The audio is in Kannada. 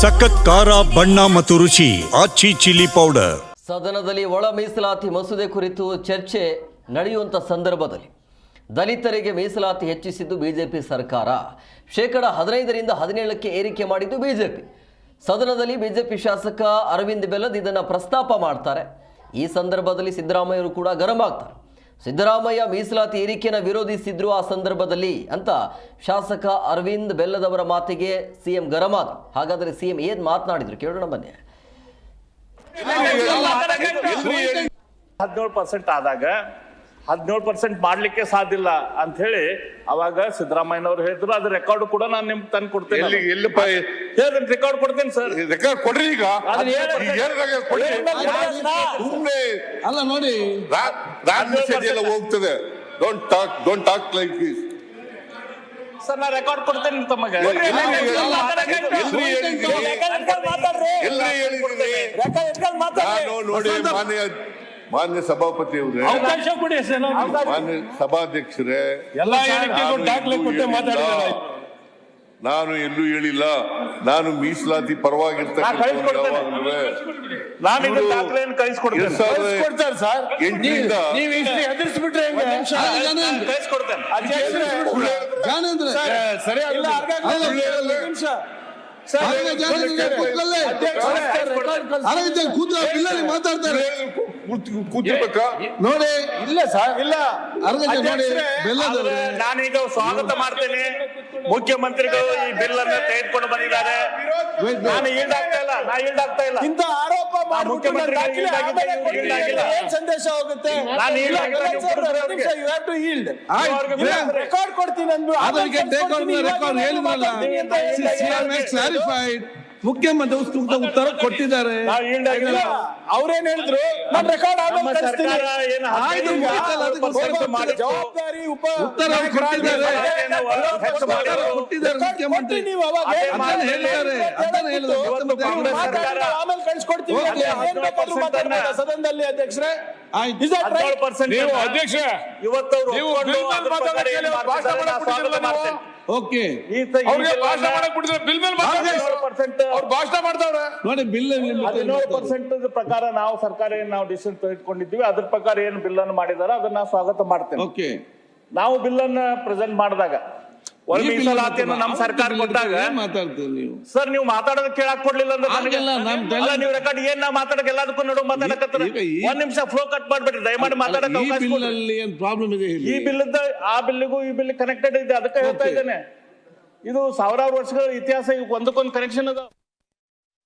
ಸಖತ್ ಖಾರ, ಬಣ್ಣ ಮತ್ತು ರುಚಿ, ಆಚಿ ಚಿಲ್ಲಿ ಪೌಡರ್. ಸದನದಲ್ಲಿ ಒಳ ಮೀಸಲಾತಿ ಮಸೂದೆ ಕುರಿತು ಚರ್ಚೆ ನಡೆಯುವಂಥ ಸಂದರ್ಭದಲ್ಲಿ ದಲಿತರಿಗೆ ಮೀಸಲಾತಿ ಹೆಚ್ಚಿಸಿದ್ದು ಬಿಜೆಪಿ ಸರ್ಕಾರ. ಶೇಕಡ ಹದಿನೈದರಿಂದ ಹದಿನೇಳಕ್ಕೆ ಏರಿಕೆ ಮಾಡಿದ್ದು ಬಿಜೆಪಿ. ಸದನದಲ್ಲಿ ಬಿಜೆಪಿ ಶಾಸಕ ಅರವಿಂದ್ ಬೆಲ್ಲದ್ ಇದನ್ನು ಪ್ರಸ್ತಾಪ ಮಾಡ್ತಾರೆ. ಈ ಸಂದರ್ಭದಲ್ಲಿ ಸಿದ್ದರಾಮಯ್ಯರು ಕೂಡ ಗರಂ ಆಗ್ತಾರೆ. ಸಿದ್ದರಾಮಯ್ಯ ಮೀಸಲಾತಿ ಏರಿಕೆಯನ್ನು ವಿರೋಧಿಸಿದ್ರು ಆ ಸಂದರ್ಭದಲ್ಲಿ ಅಂತ ಶಾಸಕ ಅರವಿಂದ್ ಬೆಲ್ಲದವರ ಮಾತಿಗೆ ಸಿಎಂ ಗರಮಾದ ಹಾಗಾದರೆ ಸಿಎಂ ಏನ್ ಮಾತನಾಡಿದ್ರು? ಕೇಳೋಣ ಬನ್ನಿ. ಹದಿನೇಳು ಪರ್ಸೆಂಟ್ ಆದಾಗ ಹದಿನೇಳು ಪರ್ಸೆಂಟ್ ಮಾಡ್ಲಿಕ್ಕೆ ಸಾಧ್ಯ ಇಲ್ಲ ಅಂತ ಹೇಳಿ ಅವಾಗ ಸಿದ್ದರಾಮಯ್ಯನವರು ಹೇಳಿದ್ರು. ಅದ್ರ ರೆಕಾರ್ಡ್ ಕೂಡ ನಾನು ನಿಮ್ಗೆ ತಂದು ಕೊಡ್ತೇನೆ ಹೇಳ್ರಿ ರೆಕಾರ್ಡ್ ಕೊಡ್ತೇನೆ ಸರ್ ರೆಕಾರ್ಡ್ ಕೊಡ್ರಿ ಈಗ. ಹೇಳಿ. ಅಲ್ಲ ನೋಡಿ. ಹೋಗ್ತದೆ. Don't talk don't talk like this sir ನಾ ರೆಕಾರ್ಡ್ ಕೊಡ್ತೇನೆ ತಮಗೆ. ಎಲ್ಲಿ ಹೇಳಿದ್ರಿ? ನಾನು ನೋಡಿ ಮಾನ್ಯ ಮಾನ್ಯ ಸಭಾಪತಿ ಅವರೇ. ಅವಕಾಶ ಕೊಡಿ ಸರ್ ಮಾನ್ಯ ಸಭಾಧ್ಯಕ್ಷರೇ ಎಲ್ಲ ದಾಖಲೆ ಕೊಟ್ಟೆ. ಮಾತಾಡಿದ್ದಾರೆ. ನಾನು ಎಲ್ಲೂ ಹೇಳಿಲ್ಲ. ನಾನು ಮೀಸಲಾತಿ ಪರವಾಗಿರ್ತಕ್ಕಂಥ ಕೂತು ಬಿಲ್ಲಲ್ಲಿ ಮಾತಾಡ್ತಾರೆ ನೋಡಿ ಇಲ್ಲ ಸರ್ ಇಲ್ಲ ನಾನೀಗ ಸ್ವಾಗತ ಮಾಡ್ತೇನೆ ಮುಖ್ಯಮಂತ್ರಿಗಳು ಈ ಬಿಲ್ ಅನ್ನ ತೆಗೆದುಕೊಂಡು ಬಂದಿದ್ದಾರೆ. ನಾನು ಈಲ್ಡ್ ಆಗ್ತಾ ಇಲ್ಲ ನಾ ಈಲ್ಡ್ ಆಗ್ತಾ ಇಲ್ಲ ಇಂತ ಆರೋಪ ಮುಖ್ಯಮಂತ್ರಿ ಸಂದೇಶ ಹೋಗುತ್ತೆ ನಾನು ಈಲ್ಡ್ ಆಗಿಲ್ಲ, ನೀವು ಕೊಡ್ತೀರಿ ಅವ್ರಿಗೆ. You have to yield record ಕೊಡ್ತೀನಿ ಅಂದ್ರೆ. ಅದಕ್ಕೆ ಟೇಕ್ ಔಟ್ ರೆಕಾರ್ಡ್ ಹೇಳಿದ್ರಲ್ಲ ಸಿಎಂ ಕ್ಲಾರಿಫೈಡ್ ಮುಖ್ಯಮಂತ್ರಿ ಸೂಕ್ತ ಉತ್ತರ ಕೊಟ್ಟಿದ್ದಾರೆ. ಅವ್ರೇನ್ ಹೇಳಿದ್ರು? ನಾನು ರೆಕಾರ್ಡ್ ಆಮೇಲೆ ಕಳಿಸ್ತೀನಿ. ಆಯ್ತು, ಉತ್ತರ ಜವಾಬ್ದಾರಿ ಉಪ ಉತ್ತರ ಕೊಟ್ಟಿದ್ದಾರೆ. ಕೊಟ್ಟಿದ್ದಾರೆ ನೀವು ಅವಾಗ ಅದನ್ನ ಹೇಳಿದ್ದಾರೆ. ಅದನ್ನ ಸರ್ಕಾರ ಆಮೇಲೆ ಕಳ್ಸಿಕೊಡ್ತೀವಿ. ಓಕೆ. ಏನ್ ಬೇಕಾದ್ರೂ ಮಾತಾಡ್ಬೋದಾ ಸದನದಲ್ಲಿ ಅಧ್ಯಕ್ಷರೇ? ಅಧ್ಯಕ್ಷ ಇವತ್ತು ಓಕೆ ಅವ್ರಿಗೆ ಬಿಲ್ ಭಾಷಣ ಮಾಡಕ್ ಬಿಟ್ಟಿದ್ರೆ ಬಿಲ್ ಮೇಲೆ ಪರ್ಸೆಂಟ್ ಅವ್ರು ಭಾಷಣ ಮಾಡ್ತಾವ್ರೆ. ನೋಡಿ ಬಿಲ್ ಹದಿನೇಳು ಪರ್ಸೆಂಟ್ ಪ್ರಕಾರ ನಾವು ಸರ್ಕಾರ ಏನ್ ನಾವು ಡಿಸಿಷನ್ ತೆಗೆದುಕೊಂಡಿದ್ದೀವಿ. ಅದ್ರ ಪ್ರಕಾರ ಏನು ಬಿಲ್ ಅನ್ನು ಮಾಡಿದಾರ ಅದನ್ನ ಸ್ವಾಗತ ಮಾಡ್ತೇನೆ. ಓಕೆ ನಾವು ಬಿಲ್ ಅನ್ನ ಪ್ರೆಸೆಂಟ್ ಮಾಡಿದಾಗ ಒಳ ಮೀಸಲಾತಿಯನ್ನು ನಮ್ಮ ಸರ್ಕಾರ ಕೊಟ್ಟಾಗ ಮಾತಾಡ್ತೀವಿ ನೀವು? ಸರ್ ನೀವು ಮಾತಾಡೋದಕ್ಕೆ ಕೇಳಕ್ ಕೊಡ್ಲಿಲ್ಲ ಅಂದ್ರೆ ನನಗೆ- ಅಲ್ಲ, ನೀವು ರೆಕಾರ್ಡ್ ಏನ್ ನಾ ಮಾತಾಡಕ್ ಎಲ್ಲದಕ್ಕೂ ನೋಡು ಮಾತಾಡಕತ್ತಾರ? ಒಂದ್ ನಿಮಿಷ ಫ್ಲೋ ಕಟ್ ಮಾಡ್ಬಿಟ್ರಿ ದಯಮಾಡಿ ಮಾತಾಡಕ್ ಈ ಅವಕಾಶ ಬಿಲ್ ಕೊಡ್ರಿ. ಅಲ್ಲಿ ಏನ್ ಪ್ರಾಬ್ಲಮ್ ಇದೆ ಈ ಬಿಲ್ ಬಿಲ್ ಆ ಬಿಲ್ಲಿಗೂ ಈ ಬಿಲ್ ಕನೆಕ್ಟೆಡ್ ಇದೆ ಅದಕ್ಕೆ ಹೇಳ್ತಾ. ಇದ್ದೇನೆ. ಇದು ಸಾವಿರಾರು ವರ್ಷಗಳ ಇತಿಹಾಸ ಈಗ ಒಂದಕ್ಕೊಂದು ಕನೆಕ್ಷನ್ ಅದ